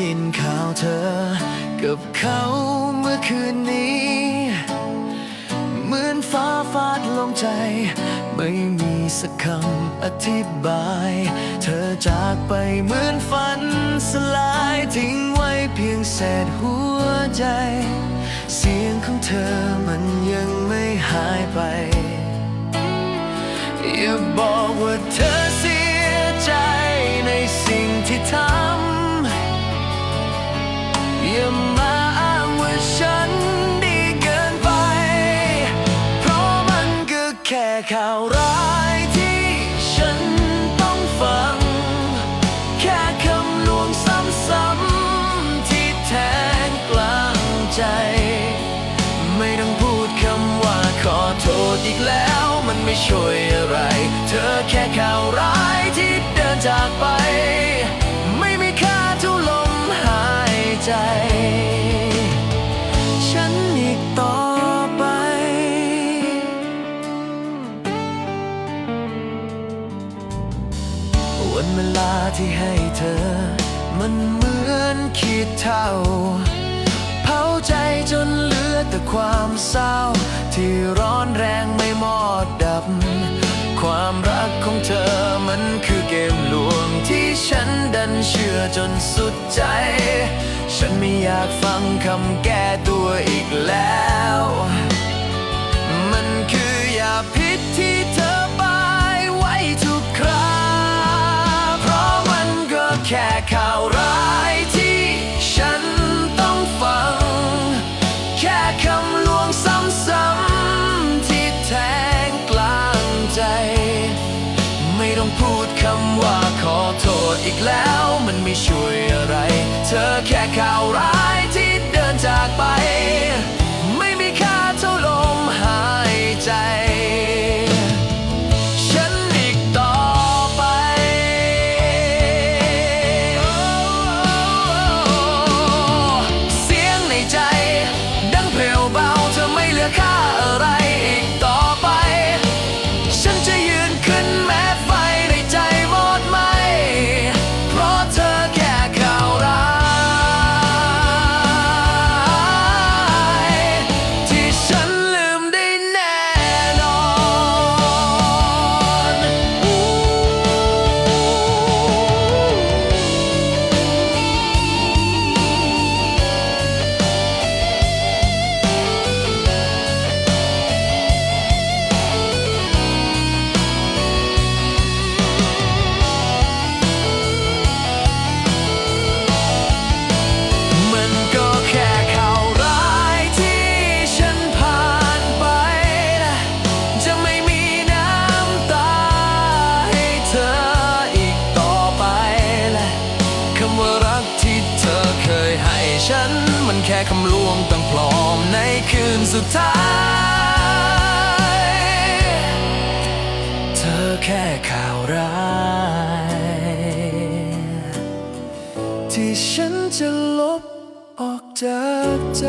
ยินข่าวเธอ กับเขาเมื่อคืนนี้ เหมือนฟ้าฟาดลงใจ ไม่มีสักคำอธิบาย เธอจากไปเหมือนฝันสลายทิ้งไว้เพียงเศษหัวใจ เสียงของเธอมันยังไม่หายไป อย่าบอกว่าเธอเสียใจ ข่าวร้ายที่ฉันต้องฟัง แค่คำลวงซ้ำๆที่แทงกลางใจ ไม่ต้องพูดคำว่าขอโทษอีกแล้ว มันไม่ช่วยอะไร เธอแค่ข่าวร้ายที่เดินจากไป ไม่มีค่าท่ลมหายใจ วนเวลาที่ให้เธอ มันเหมือนขีดเท่า เผาใจจนเหลือแต่ความเศร้า ที่ร้อนแรงไม่มอดดับ ความรักของเธอมันคือเกมลวงที่ฉันดันเชื่อจนสุดใจ ฉันไม่อยากฟังคำแก้ตัวอีกแล้ว ข่าวร้ายที่ฉันต้องฟัง แค่คำลวงซ้ำๆที่แทงกลางใจ ไม่ต้องพูดคำว่าขอโทษอีกแล้ว มันไม่ช่วยอะไร เธอแค่ แค่คำลวงตั้งปลอมในคืนสุดท้าย เธอแค่ข่าวร้าย ที่ฉันจะลบออกจากใจ